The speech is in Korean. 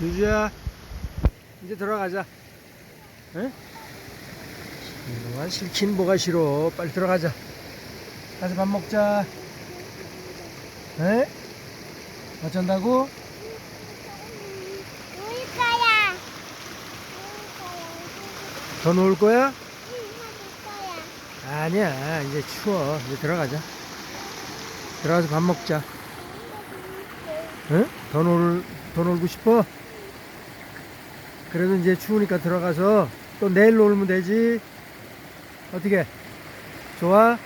유주야 이제 들어가자 응? 너가 싫긴 뭐가 싫어 빨리 들어가자 가서 밥 먹자 에? 어쩐다고? 울 거야. 더놀 거야? 응, 울 거야. 아니야 이제 추워 이제 들어가자 들어가서 밥 먹자 응? 더 놀, 더 놀고 싶어? 그래도 이제 추우니까 들어가서 또 내일 놀면 되지 어떻게 좋아?